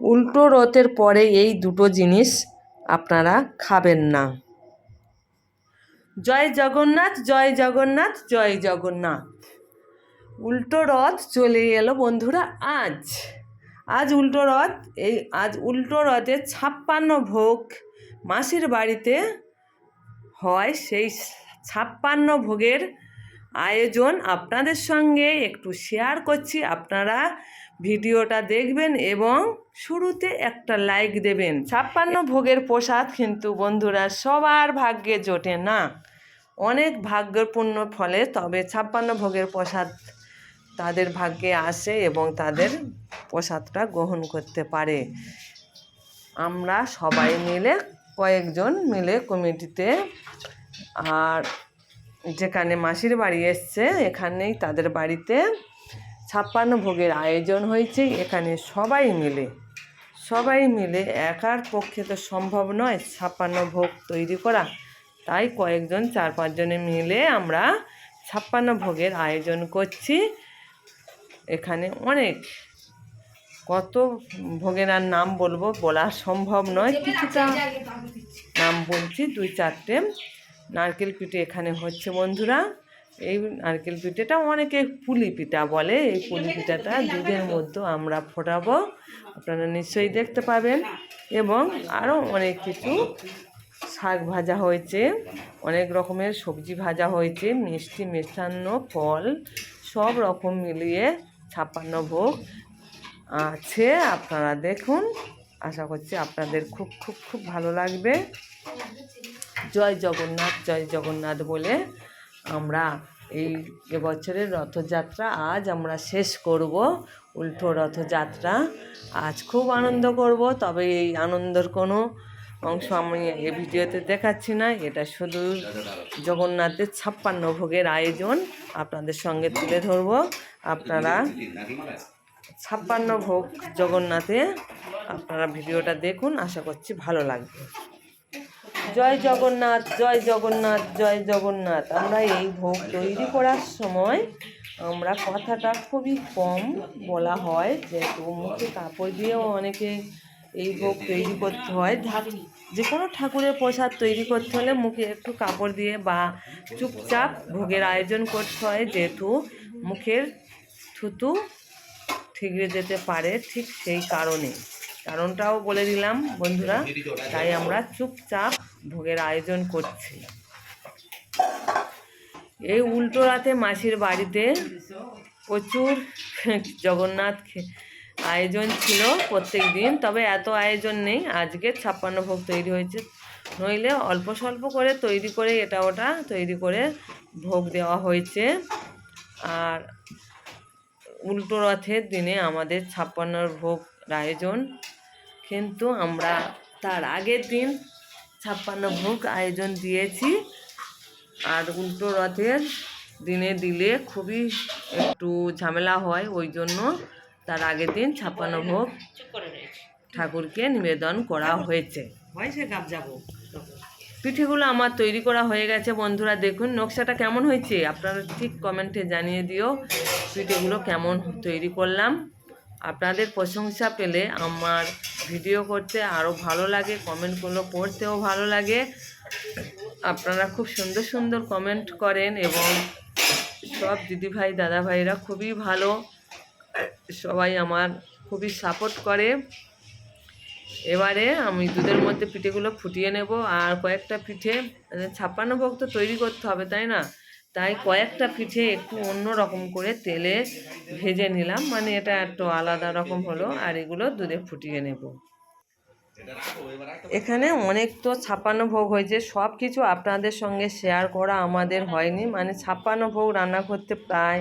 উল্টো রথের পরে এই দুটো জিনিস আপনারা খাবেন না। জয় জগন্নাথ জয় জগন্নাথ জয় জগন্নাথ। উল্টো রথ চলে গেল বন্ধুরা আজ। আজ উল্টো রথ, এই আজ উল্টো রথে ছাপ্পান্ন ভোগ মাসির বাড়িতে হয়। সেই ছাপ্পান্ন ভোগের আয়োজন আপনাদের সঙ্গে একটু শেয়ার করছি। আপনারা ভিডিওটা দেখবেন এবং শুরুতে একটা লাইক দেবেন। ছাপ্পান্ন ভোগের প্রসাদ কিন্তু বন্ধুরা সবার ভাগ্যে জোটে না। অনেক ভাগ্যপূর্ণ ফলে তবে ছাপ্পান্ন ভোগের প্রসাদ তাদের ভাগ্যে আসে এবং তাদের প্রসাদটা গ্রহণ করতে পারে। আমরা সবাই মিলে কয়েকজন মিলে কমিটিতে আর যেখানে মাসির বাড়ি এসছে, এখানেই তাদের বাড়িতে ছাপ্পান্ন ভোগের আয়োজন হয়েছে। এখানে সবাই মিলে সবাই মিলে একার পক্ষে তো সম্ভব নয় ছাপ্পান্ন ভোগ তৈরি করা। তাই কয়েকজন, চার পাঁচজনে মিলে আমরা ছাপ্পান্ন ভোগের আয়োজন করছি। এখানে অনেক, কত ভোগের আর নাম বলব বলা সম্ভব নয়। কিছুটা নাম বলছি, দুই চারটে। নারকেল পিঠে এখানে হচ্ছে বন্ধুরা। এই নারকেল পিঠেটা অনেকে পুলি পিঠা বলে, এই পুলি পিঠাটা দুধের মধ্যে আমরা ফোটাবো। আপনারা নিশ্চয়ই দেখতে পাবেন। এবং আরও অনেক কিছু শাক ভাজা হয়েছে, অনেক রকমের সবজি ভাজা হয়েছে, মিষ্টি, মিষ্টান্ন, ফল, সব রকম মিলিয়ে ছাপ্পান্ন ভোগ আছে। আপনারা দেখুন, আশা করছি আপনাদের খুব খুব খুব ভালো লাগবে। জয় জগন্নাথ জয় জগন্নাথ বলে আমরা এই এবছরের রথযাত্রা আজ আমরা শেষ করব, উল্টো রথযাত্রা। আজ খুব আনন্দ করব, তবে এই আনন্দের কোনো অংশ আমি এই ভিডিওতে দেখাচ্ছি না। এটা শুধু জগন্নাথের ছাপ্পান্ন ভোগের আয়োজন। আপনাদের সঙ্গে তুলে ধরবো। আপনারা ছাপ্পান্ন ভোগ জগন্নাথে, আপনারা ভিডিওটা দেখুন, আশা করছি ভালো লাগবে। জয় জগন্নাথ জয় জগন্নাথ জয় জগন্নাথ। আমরা এই ভোগ তৈরি করার সময় আমরা কথাটা খুবই কম বলা হয়, যেহেতু মুখে কাপড় দিয়েও অনেকে এই ভোগ তৈরি করতে হয়। যে কোনো ঠাকুরের প্রসাদ তৈরি করতে হলে মুখে একটু কাপড় দিয়ে বা চুপচাপ ভোগের আয়োজন করতে হয়, যেহেতু মুখের থুতু ঠিকরে যেতে পারে ঠিক সেই কারণে। কারণটাও বলে দিলাম বন্ধুরা, তাই আমরা চুপচাপ ভোগের আয়োজন করছি। এই উল্টো রাতে মাসির বাড়িতে প্রচুর জগন্নাথ আয়োজন ছিল প্রত্যেক দিন, তবে এত আয়োজন নেই। আজকে ছাপ্পান্ন ভোগ তৈরি হয়েছে। নইলে অল্প স্বল্প করে তৈরি করে এটা ওটা তৈরি করে ভোগ দেওয়া হয়েছে। আর উল্টো রথের দিনে আমাদের ছাপ্পান্নর ভোগ আয়োজন। কিন্তু আমরা তার আগের দিন ছাপ্পান্ন ভোগ আয়োজন দিয়েছি। আর উল্টো রথের দিনে দিলে খুবই একটু ঝামেলা হয় ওই জন্য তার আগের দিন ছাপ্পান্ন ভোগ ঠাকুরকে নিবেদন করা হয়েছে। পিঠেগুলো আমার তৈরি করা হয়ে গেছে বন্ধুরা দেখুন নকশাটা কেমন হয়েছে। আপনারা ঠিক কমেন্টে জানিয়ে দিও পিঠেগুলো কেমন তৈরি করলাম। আপনাদের প্রশংসা পেলে আমার ভিডিও করতে আরও ভালো লাগে কমেন্টগুলো পড়তেও ভালো লাগে। আপনারা খুব সুন্দর সুন্দর কমেন্ট করেন এবং সব দিদিভাই, দাদাভাইরা খুবই ভালো। সবাই আমার খুবই সাপোর্ট করে। এবারে আমি দুধের মধ্যে পিঠেগুলো ফুটিয়ে নেব। আর কয়েকটা পিঠে মানে ছাপ্পান্ন ভোগ তো তৈরি করতে হবে, তাই না? তাই কয়েকটা পিঠে একটু অন্য রকম করে তেলে ভেজে নিলাম। মানে এটা একটু আলাদা রকম হলো, আর এগুলো দুধে ফুটিয়ে নেব। এখানে অনেক তো ছাপ্পান্ন ভোগ হয়েছে সব কিছু আপনাদের সঙ্গে শেয়ার করা আমাদের হয়নি। মানে ছাপ্পান্ন ভোগ রান্না করতে প্রায়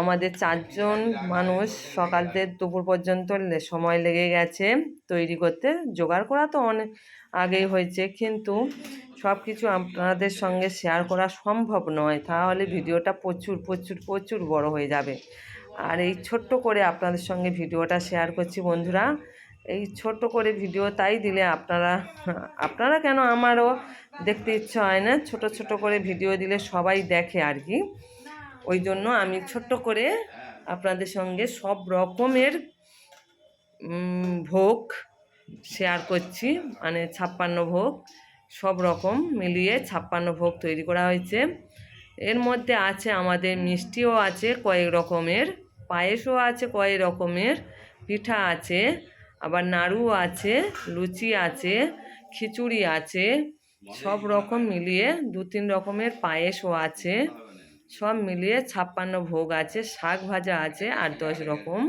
আমাদের চারজন মানুষ সকাল থেকে দুপুর পর্যন্ত সময় লেগে গেছে তৈরি করতে। জোগাড় করা তো অনেক আগেই হয়েছে, কিন্তু সব কিছু আপনাদের সঙ্গে শেয়ার করা সম্ভব নয়। তাহলে ভিডিওটা প্রচুর প্রচুর প্রচুর বড় হয়ে যাবে। আর এই ছোট্ট করে আপনাদের সঙ্গে ভিডিওটা শেয়ার করছি বন্ধুরা। এই ছোট্ট করে ভিডিও তাই দিলে আপনারা আপনারা কেন আমারও দেখতে ইচ্ছা হয় না? ছোট ছোট করে ভিডিও দিলে সবাই দেখে আর কি। ওই জন্য আমি ছোট্ট করে আপনাদের সঙ্গে সব রকমের ভোগ শেয়ার করছি। মানে ছাপ্পান্ন ভোগ, সব রকম মিলিয়ে ছাপ্পান্ন ভোগ তৈরি করা হয়েছে। এর মধ্যে আছে আমাদের মিষ্টিও আছে কয়েক রকমের, পায়েসও আছে কয়েক রকমের, পিঠা আছে, আবার নাড়ু আছে, লুচি আছে, খিচুড়ি আছে, সব রকম মিলিয়ে দু তিন রকমের পায়েসও আছে। সব মিলিয়ে ছাপ্পান্ন ভোগ আছে, শাক ভাজা আছে আর দশ রকম।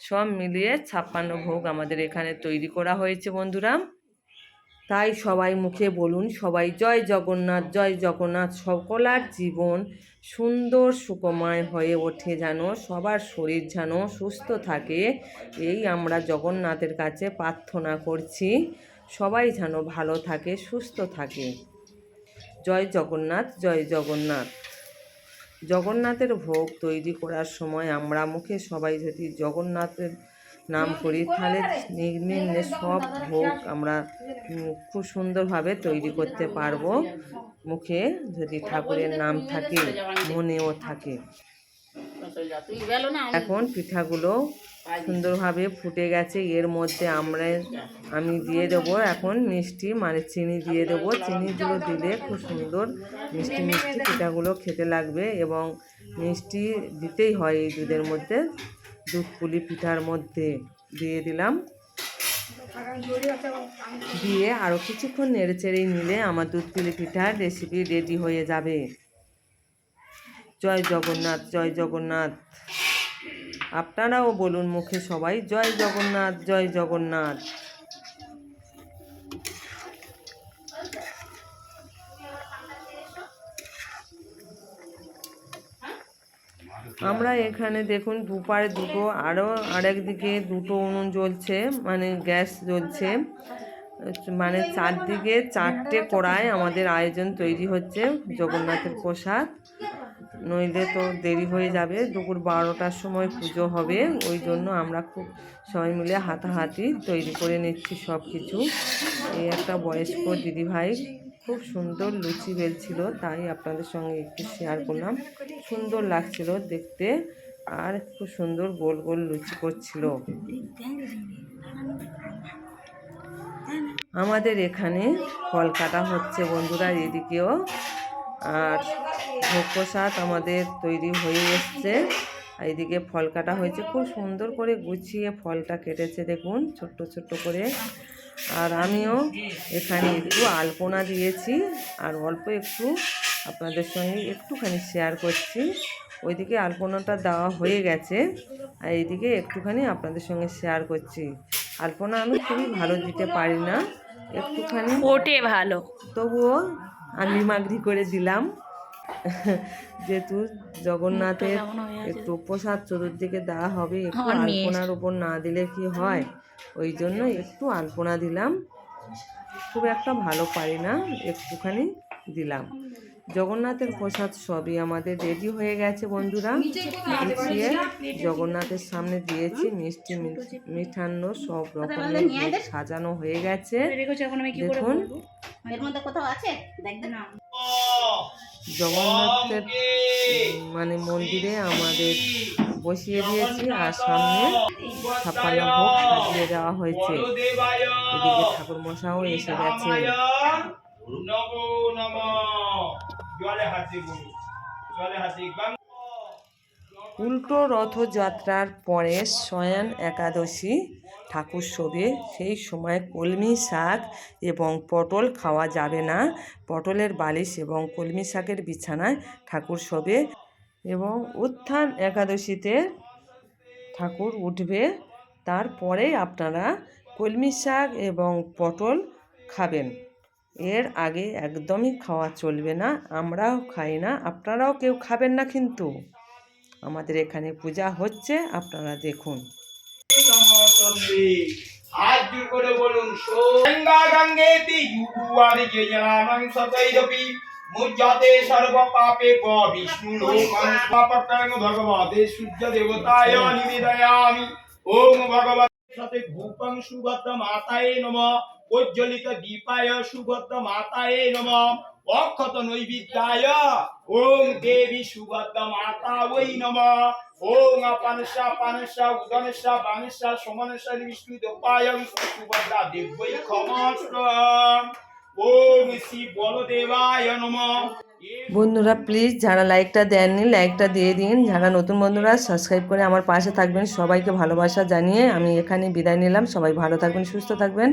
সব মিলিয়ে ছাপ্পান্ন ভোগ আমাদের এখানে তৈরি করা হয়েছে বন্ধুরা। তাই সবাই মুখে বলুন, সবাই জয় জগন্নাথ জয় জগন্নাথ, সকলার জীবন সুন্দর সুকময় হয়ে ওঠে যেন, সবার শরীর যেন সুস্থ থাকে, এই আমরা জগন্নাথের কাছে প্রার্থনা করছি। সবাই যেন ভালো থাকে, সুস্থ থাকে। জয় জগন্নাথ জয় জগন্নাথ। জগন্নাথের ভোগ তৈরি করার সময় আমরা মুখে সবাই যদি জগন্নাথের নাম করি, তাহলে নির্বিঘ্নে সব ভোগ আমরা খুব সুন্দরভাবে তৈরি করতে পারব। মুখে যদি ঠাকুরের নাম থাকে, মনেও থাকে। এখন পিঠাগুলো সুন্দরভাবে ফুটে গেছে। এর মধ্যে আমরা আমি দিয়ে দেবো এখন মিষ্টি মানে চিনি দিয়ে দেবো। চিনিগুলো দিলে খুব সুন্দর মিষ্টি মিষ্টি পিঠাগুলো খেতে লাগবে এবং মিষ্টি দিতেই হয় এই দুধের মধ্যে। দুধ পুলি পিঠার মধ্যে দিয়ে দিলাম। দিয়ে আরও কিছুক্ষণ নেড়ে চেড়েই নিলে আমার দুধ পুলি পিঠার রেসিপি রেডি হয়ে যাবে। জয় জগন্নাথ জয় জগন্নাথ। আপনারাও বলুন মুখে সবাই, জয় জগন্নাথ জয় জগন্নাথ। আমরা এখানে দেখুন, দুপারে দুটো আরও আরেকদিকে দুটো উনুন জ্বলছে মানে গ্যাস জ্বলছে। মানে চারদিকে চারটে কড়ায় আমাদের আয়োজন তৈরি হচ্ছে, জগন্নাথের প্রসাদ। নইলে তো দেরি হয়ে যাবে, দুপুর বারোটার সময় পুজো হবে, ওই জন্য আমরা খুব সবাই মিলে হাতাহাতি তৈরি করে নিচ্ছি সব কিছু এই একটা বয়স্ক দিদিভাই, খুব সুন্দর লুচি বেলছিল, তাই আপনাদের সঙ্গে একটু শেয়ার করলাম। সুন্দর লাগছিল দেখতে, আর খুব সুন্দর গোল গোল লুচি করছিল। আমাদের এখানে ফল কাটা হচ্ছে বন্ধুরা, এদিকেও। আর ভোগ প্রসাদ আমাদের তৈরি হয়ে এসছে। আর এদিকে ফল কাটা হয়েছে, খুব সুন্দর করে গুছিয়ে ফলটা কেটেছে, দেখুন, ছোট্ট ছোট্ট করে। আর আমিও এখানে একটু আলপনা দিয়েছি, আর অল্প একটু আপনাদের সঙ্গে একটুখানি শেয়ার করছি। ওইদিকে আলপনাটা দেওয়া হয়ে গেছে, আর এইদিকে একটুখানি আপনাদের সঙ্গে শেয়ার করছি। আলপনা আমি খুবই ভালো দিতে পারি না। একটুখানি ওটে ভালো। তবুও আমি মাগরি করে দিলাম। যেহেতু জগন্নাথের একটু প্রসাদ চতুর্দিকে দেওয়া হবে একটু আলপনার উপর না দিলে কি হয়? ওই জন্য একটু আলপনা দিলাম। খুব একটা ভালো পারি না একটুখানি দিলাম। জগন্নাথের প্রসাদ সবই আমাদের রেডি হয়ে গেছে বন্ধুরা। গুছিয়ে জগন্নাথের সামনে দিয়েছি, মিষ্টি মিঠান্ন সব রকমের সাজানো হয়ে গেছে। দেখুন। জগন্নাথের মানে মন্দিরে আমাদের বসিয়ে দিয়েছি আর সামনে ছাপ্পান্ন ভোগ সাজিয়ে দেওয়া হয়েছে। এদিকে ঠাকুর মশাও এসে গেছে। উল্টো রথযাত্রার পরে শয়ন একাদশী ঠাকুর শোবে। সেই সময় কলমি শাক এবং পটল খাওয়া যাবে না। পটলের বালিশ এবং কলমি শাকের বিছানায় ঠাকুর শোবে এবং উত্থান একাদশীতে ঠাকুর উঠবে। তারপরে আপনারা কলমি শাক এবং পটল খাবেন। এর আগে একদমই খাওয়া চলবে না, আমরাও খাই না, আপনারাও কেউ খাবেন না কিন্তু। আমাদের এখানে পূজা হচ্ছে, আপনারা দেখুন। মাতায়ে উজ্জ্বলিত দীপায় সুভদ্র মাতায়ে নম। অক্ষত নৈবিদ্যায় ওম দেবী সুভদ্রা মাতা ওই নম। ওম আপানসা পানসা উদনসা বানসা সমানসা বিষ্ণু বিষ্ণু সুভদ্রা দেবৈ ক্ষমস্ত ওম শ্রী বলদেবায় নম। বন্ধুরা প্লিজ যারা লাইকটা দেননি লাইকটা দিয়ে দিন। যারা নতুন বন্ধুরা সাবস্ক্রাইব করে আমার পাশে থাকবেন। সবাইকে ভালোবাসা জানিয়ে আমি এখানে বিদায় নিলাম। সবাই ভালো থাকবেন, সুস্থ থাকবেন।